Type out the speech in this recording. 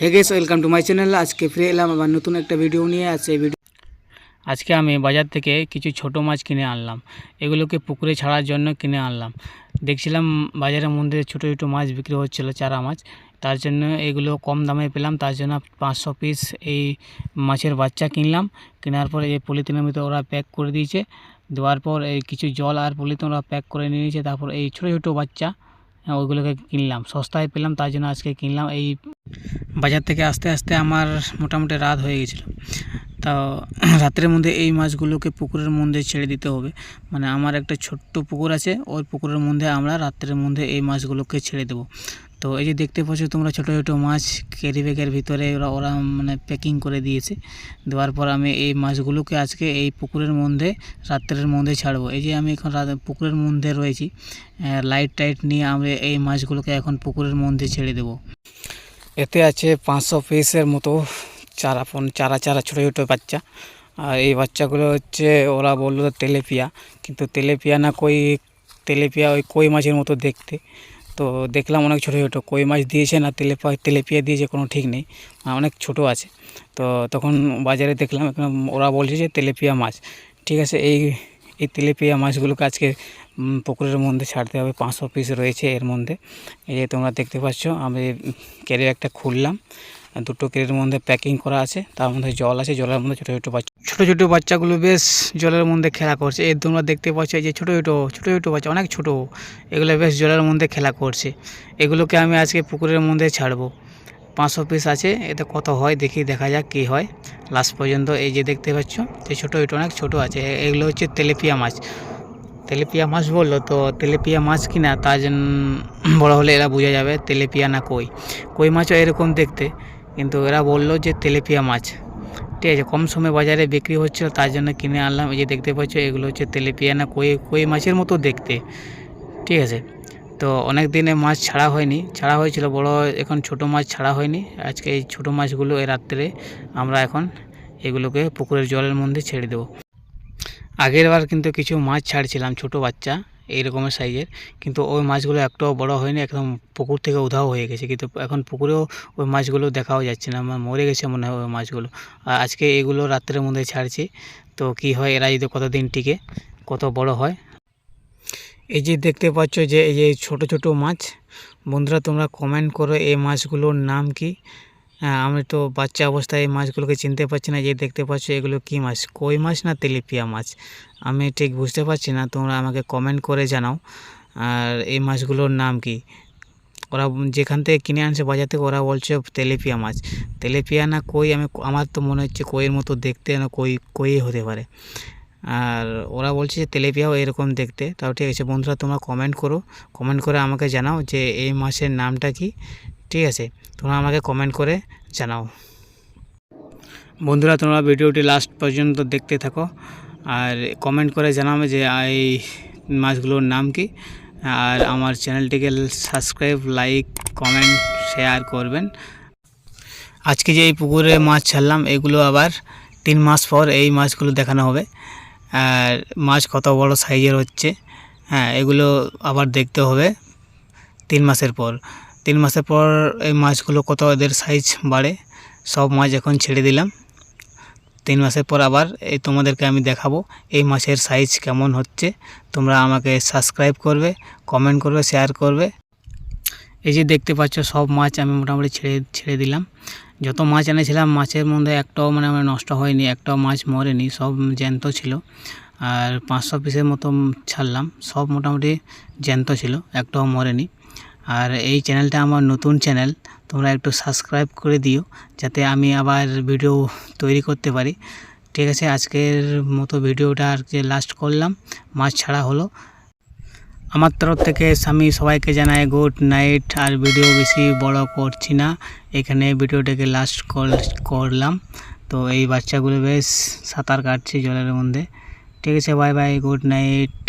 Hey guys welcome to my channel আজকে ফিরে এলাম আবার নতুন একটা ভিডিও নিয়ে। আছে ভিডিও আজকে আমি বাজার থেকে কিছু ছোট মাছ কিনে আনলাম। এগুলোকে পুকুরে ছাড়ার জন্য কিনে আনলাম। দেখছিলাম বাজারের মধ্যে ছোটো ছোটো মাছ বিক্রি হচ্ছিল, চারা মাছ। তার জন্য এগুলো কম দামে পেলাম। তার জন্য পাঁচশো পিস এই মাছের বাচ্চা কিনলাম। কেনার পরে এই পলিথিনের ভিতরে ওরা প্যাক করে দিয়েছে। দেওয়ার পর এই কিছু জল আর পলিথিন ওরা প্যাক করে নিয়ে নিয়েছে। তারপর এই ছোটো ছোটো বাচ্চা ওইগুলোকে কিনলাম। সস্তায় পেলাম, তার জন্য আজকে কিনলাম। এই বাজার থেকে আস্তে আস্তে আমার মোটামুটি রাত হয়ে গেছিল। তা রাত্রের মধ্যে এই মাছগুলোকে পুকুরের মধ্যে ছেড়ে দিতে হবে। মানে আমার একটা ছোট্ট পুকুর আছে, ওই পুকুরের মধ্যে আমরা রাত্রের মধ্যে এই মাছগুলোকে ছেড়ে দেবো। তো এই যে দেখতে পাচ্ছ তোমরা ছোটো ছোটো মাছ ক্যারি ব্যাগের ভিতরে ওরা ওরা মানে প্যাকিং করে দিয়েছে। দেওয়ার পর আমি এই মাছগুলোকে আজকে এই পুকুরের মধ্যে, রাত্রের মধ্যে ছাড়বো। এই যে আমি এখন পুকুরের মধ্যে রয়েছি লাইট টাইট নিয়ে আমি এই মাছগুলোকে এখন পুকুরের মধ্যে ছেড়ে দেবো। এতে আছে পাঁচশো পিসের মতো চারা চারা চারা, ছোটো ছোটো বাচ্চা। আর এই বাচ্চাগুলো হচ্ছে, ওরা বলল তেলেপিয়া, কিন্তু তেলেপিয়া না কই, তেলেপিয়া ওই কই মাছের মতো দেখতে। তো দেখলাম অনেক ছোটো ছোটো, কই মাছ দিয়েছে না তেলেপা তেলেপিয়া দিয়েছে কোনো ঠিক নেই মানে অনেক ছোট আছে। তো তখন বাজারে দেখলাম এখানে ওরা বলছে যে তেলেপিয়া মাছ, ঠিক আছে, এই এই তেলেপিয়া মাছগুলোকে আজকে পুকুরের মধ্যে ছাড়তে হবে, পাঁচশো পিস রয়েছে এর মধ্যে। এই যে তোমরা দেখতে পাচ্ছ, আমি ক্যারিয়ারটা খুললাম দুটো ক্রেটের মধ্যে প্যাকিং করা আছে, তার মধ্যে জল আছে, জলের মধ্যে ছোটো ছোটো বাচ্চা, ছোটো ছোটো বাচ্চাগুলো বেশ জলের মধ্যে খেলা করছে। এর তোমরা দেখতে পাচ্ছ যে ছোটো ছোটো ছোটো ছোটো বাচ্চা, অনেক ছোটো, এগুলো বেশ জলের মধ্যে খেলা করছে। এগুলোকে আমি আজকে পুকুরের মধ্যে ছাড়বো। পাঁচশো পিস আছে, এতে কত হয় দেখি, দেখা যাক কী হয়। লাস্ট পর্যন্ত এই যে দেখতে পাচ্ছ, যে ছোটো ছোটো, অনেক ছোটো আছে। এগুলো হচ্ছে তেলেপিয়া মাছ। তেলেপিয়া মাছ বলল তো, তেলেপিয়া মাছ কিনা তা বড় হলে এরা বোঝা যাবে তেলেপিয়া না কই। কই মাছও এরকম দেখতে। কিন্তু এরা বলল যে তেলেপিয়া মাছ। ঠিক আছে, কম সময় বাজারে বিক্রি হচ্ছিল, তার জন্য কিনে আনলাম। এই যে দেখতে পাচ্ছ, এগুলো হচ্ছে তেলেপিয়া না কই কই মাছের মতো দেখতে। ঠিক আছে, তো অনেক দিনে মাছ ছাড়া হয়নি। ছাড়া হয়েছিল, বড় এখন ছোট মাছ ছাড়া হয়নি। আজকে এই ছোট মাছগুলো এই রাত্রে আমরা এখন এগুলোকে পুকুরের জলের মধ্যে ছেড়ে দেবো। আগের বার কিন্তু কিছু মাছ ছাড়ছিলাম, ছোট বাচ্চা। এই রকমের সাইজের কিন্তু ওই মাছগুলো একটাও বড় হয়নি, একদম পুকুর থেকে উধাও হয়ে গেছে। কিন্তু এখন পুকুরেও ওই মাছগুলো দেখাও যাচ্ছে না, আমার মরে গেছে মনে হয় ওই মাছগুলো। আর আজকে এগুলো রাত্রের মধ্যে ছাড়ছি। তো কি হয়, এরা যদি কতদিন টিকে, কত বড় হয়? এই যে দেখতে পাচ্ছ যে, এই যে ছোট ছোট মাছ, বন্ধুরা তোমরা কমেন্ট করো এই মাছগুলোর নাম কি? আমি তো বাচ্চা অবস্থায় এই মাছগুলোকে চিনতে পারছি না যে দেখতে পাচ্ছ এগুলো কি মাছ? কই মাছ না তেলেপিয়া মাছ? আমি ঠিক বুঝতে পারছি না, তোমরা আমাকে কমেন্ট করে জানাও। আর এই মাছগুলোর নাম কি? ওরা যেখান থেকে কিনে আনছে বাজার থেকে ওরা বলছে তেলেপিয়া মাছ। তেলেপিয়া না কই আমি আমার তো মনে হচ্ছে কইয়ের মতো দেখতে না কই কই হতে পারে। আর ওরা বলছে যে তেলেপিয়াও এরকম দেখতে। তাও ঠিক আছে বন্ধুরা, তোমরা কমেন্ট করো। কমেন্ট করে আমাকে জানাও যে এই মাছের নামটা কি। ঠিক আছে, তোমরা আমাকে কমেন্ট করে জানাও। বন্ধুরা, তোমরা ভিডিওটি লাস্ট পর্যন্ত দেখতে থাকো আর কমেন্ট করে জানাবে যে এই মাছগুলোর নাম কি? আর আমার চ্যানেলটিকে সাবস্ক্রাইব লাইক কমেন্ট শেয়ার করবেন। আজকে যে এই পুকুরে মাছ ছাড়লাম, এগুলো আবার তিন মাস পর এই মাছগুলো দেখানো হবে। আর মাছ কত বড় সাইজের হচ্ছে হ্যাঁ এগুলো আবার দেখতে হবে তিন মাসের পর। তিন মাসের পর এই মাছগুলো কত এদের সাইজ বাড়ে, সব মাছ এখন ছেড়ে দিলাম। তিন মাসের পর আবার এই তোমাদেরকে আমি দেখাবো এই মাছের সাইজ কেমন হচ্ছে। তোমরা আমাকে সাবস্ক্রাইব করবে কমেন্ট করবে শেয়ার করবে। এই যে দেখতে পাচ্ছ, সব মাছ আমি মোটামুটি ছেড়ে ছেড়ে দিলাম। যত মাছ এনেছিলাম, মাছের মধ্যে একটাও মানে আমার নষ্ট হয়নি, একটাও মাছ মরেনি, সব জ্যান্ত ছিল। আর পাঁচশো পিসের মতো ছাড়লাম, সব মোটামুটি জ্যান্ত ছিল, একটাও মরেনি। আর এই চ্যানেলটা আমার নতুন চ্যানেল তোমরা একটু সাবস্ক্রাইব করে দিও, যাতে আমি আবার ভিডিও তৈরি করতে পারি। ঠিক আছে, আজকের মতো ভিডিওটা আর কি লাস্ট করলাম, মাছ ছাড়া হলো। আমার তরফ থেকে আমি সবাইকে জানাই গুড নাইট আর ভিডিও বেশি বড় করছি না, এখানে ভিডিওটাকে লাস্ট করলাম। তো এই বাচ্চাগুলো বেশ সাঁতার কাটছে জলের মধ্যে। ঠিক আছে বাই বাই গুড নাইট